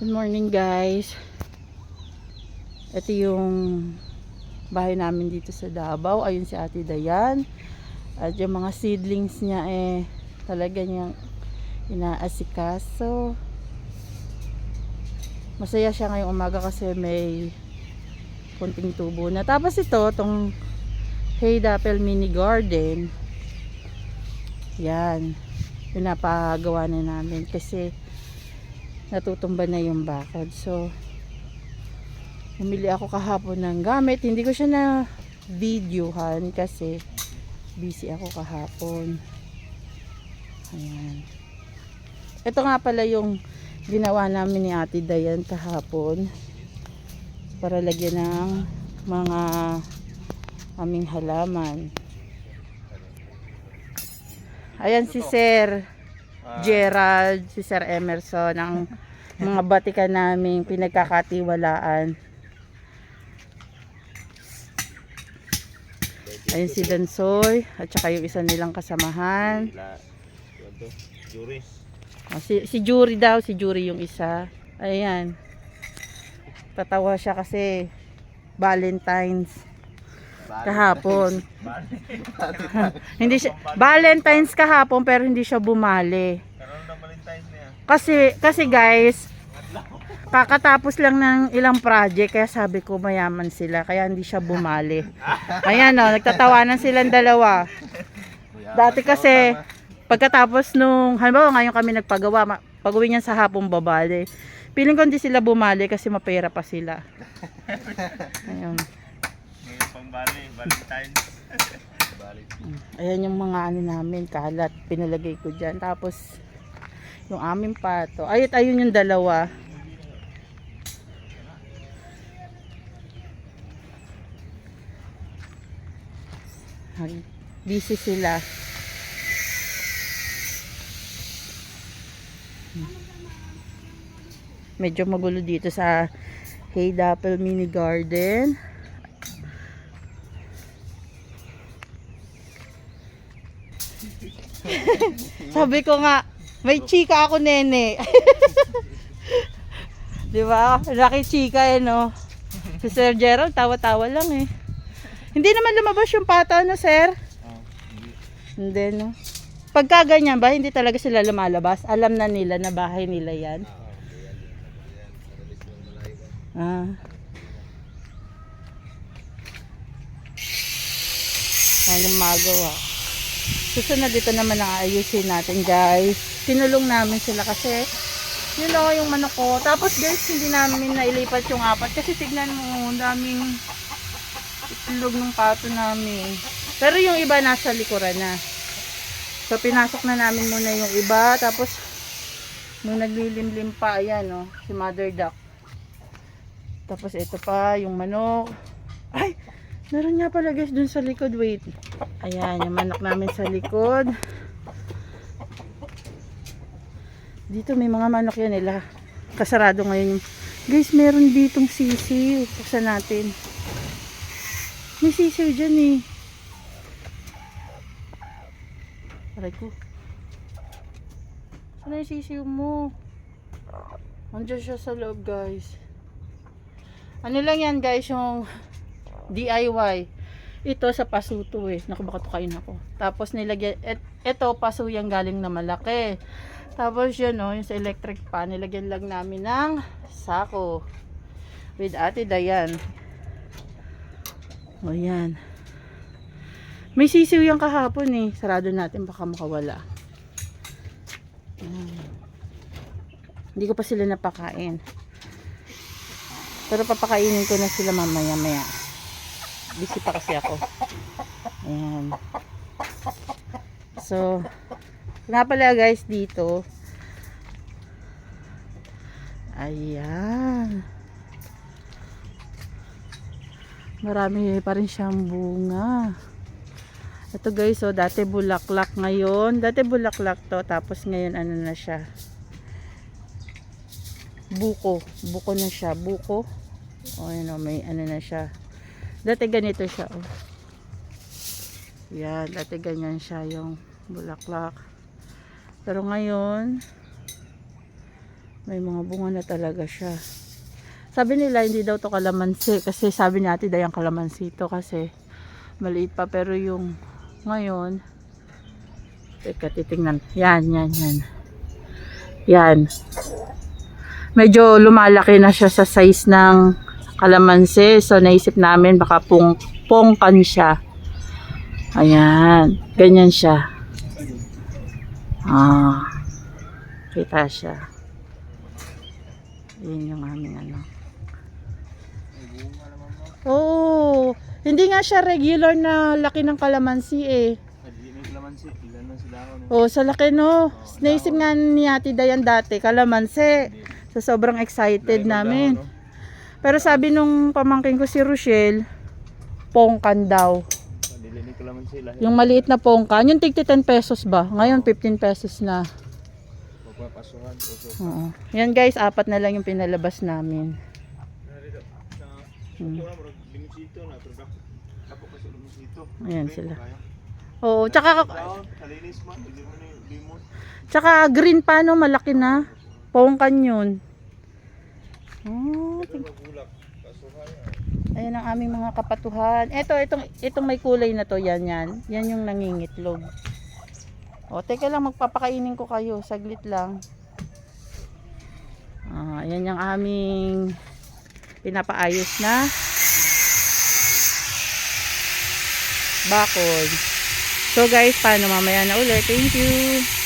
Good morning guys. Ito yung bahay namin dito sa Davao. Ayun si Ate Dayan. At yung mga seedlings niya eh talaga niyang inaasikaso. Masaya siya ngayong umaga kasi may kunting tubo na. Tapos ito, tong Hey Dapple Mini Garden. Yan. Pinapagawa na namin kasi natutumba na yung bakod. So, bumili ako kahapon ng gamit. Hindi ko siya na videohan kasi busy ako kahapon. Ayan. Ito nga pala yung ginawa namin ni Ate Dayan kahapon para lagyan ng mga aming halaman. Ayan si Sir Gerald, si Sir Emerson, ang mga batikan naming pinagkakatiwalaan. Ayun si Dansoy, at saka yung isa nilang kasamahan. Ah, si, si Jury daw, si Jury yung isa. Ayan. Tatawa siya kasi Valentine's kahapon. hindi siya Valentine's kahapon pero hindi siya bumali. Niya. Kasi kasi guys, kakatapos lang ng ilang project kaya sabi ko mayaman sila kaya hindi siya bumali. Ayan oh, nagtatawanan silang dalawa. Dati kasi pagkatapos nung halimbawa ngayon kami nagpagawa, pag-uwi niyan sa hapong babali. Piling ko hindi sila bumali kasi mapera pa sila. Ayun. Bali, Valentine's. bali. Ayan yung mga ano namin, kalat, pinalagay ko dyan. Tapos, yung aming pato. Ayun, ayun yung dalawa. Ay, Busy sila. Medyo magulo dito sa Hey Dapple Mini Garden. Sabi ko nga, may chika ako nene. Di ba? Laki chika eh no. Si Sir Gerald, tawa-tawa lang eh. Hindi naman lumabas yung pata no, Sir? Oh, Hindi no. Pagka ganyan ba, hindi talaga sila lumalabas. Alam na nila na bahay nila yan. Ah. Anong magawa? Susunod dito naman ang ayusin natin guys. Tinulong namin sila kasi yun ako yung manok ko. Tapos guys, hindi namin nailipat yung apat kasi tignan mo, daming itlog ng pato namin. Pero yung iba nasa likuran na. So pinasok na namin muna yung iba. Tapos nung naglilimlim pa, ayan oh, si mother duck. Tapos ito pa, yung manok. Ay! Meron nga pala guys dun sa likod. Wait. Ayan, yung manok namin sa likod. Dito may mga manok yan nila. Kasarado ngayon. Guys, meron ditong sisiw. Buksan natin. May sisiw dyan eh. Aray ko. Saan yung sisiw mo? Andiyan siya sa loob guys. Ano lang yan guys, yung DIY. Ito sa pasuto eh. Naku, baka tukain ako. Tapos nilagyan, et, ito paso galing na malaki. Tapos yun oh, yung sa electric pan, nilagyan lang namin ng sako. With ate Dayan. O yan. May sisiw yung kahapon eh. Sarado natin baka makawala. Ayan. Hindi ko pa sila napakain. Pero papakainin ko na sila mamaya maya. Busy pa kasi ako. Ayan. So, nga pala guys dito. Ayan. Marami pa rin siyang bunga. Ito guys, so dati bulaklak ngayon. Dati bulaklak to, tapos ngayon ano na siya. Buko. Buko na siya. Buko. O, ano, may ano na siya. Dati ganito siya, oh. Yan, dati ganyan siya yung bulaklak. Pero ngayon, May mga bunga na talaga siya. Sabi nila hindi daw to kalamansi kasi sabi ni Ate Dayang kalamansi to kasi maliit pa pero yung ngayon teka titingnan yan yan yan yan medyo lumalaki na siya sa size ng kalamansi so naisip namin baka pong pongkan siya ayan ganyan siya ah kita siya yun yung aming ano Oo. Hindi nga siya regular na laki ng kalamansi eh. Hindi may kalamansi. Ilan lang sila ako. No? Oo, sa laki no. Naisip nga ni Ate Dayan dati, kalamansi. So sobrang excited namin. Pero sabi nung pamangkin ko si Rochelle, pongkan daw. Lahi. Yung maliit na pongkan, yung tigti 10 pesos ba? Ngayon 15 pesos na. Magpapasuhan. Oo. Yan guys, apat na lang yung pinalabas namin. Hmm. Ayan sila. Oo, tsaka, tsaka green pa no, malaki na. Pongkan yun. Kasuhan. Ayan ang aming mga kapatuhan. Ito, itong, itong may kulay na to, yan, yan. Yan yung nangingitlog. O, teka lang, magpapakainin ko kayo. Saglit lang. Ah, yan yung aming pinapaayos na bakod. So guys, paano mamaya na ulit? Thank you.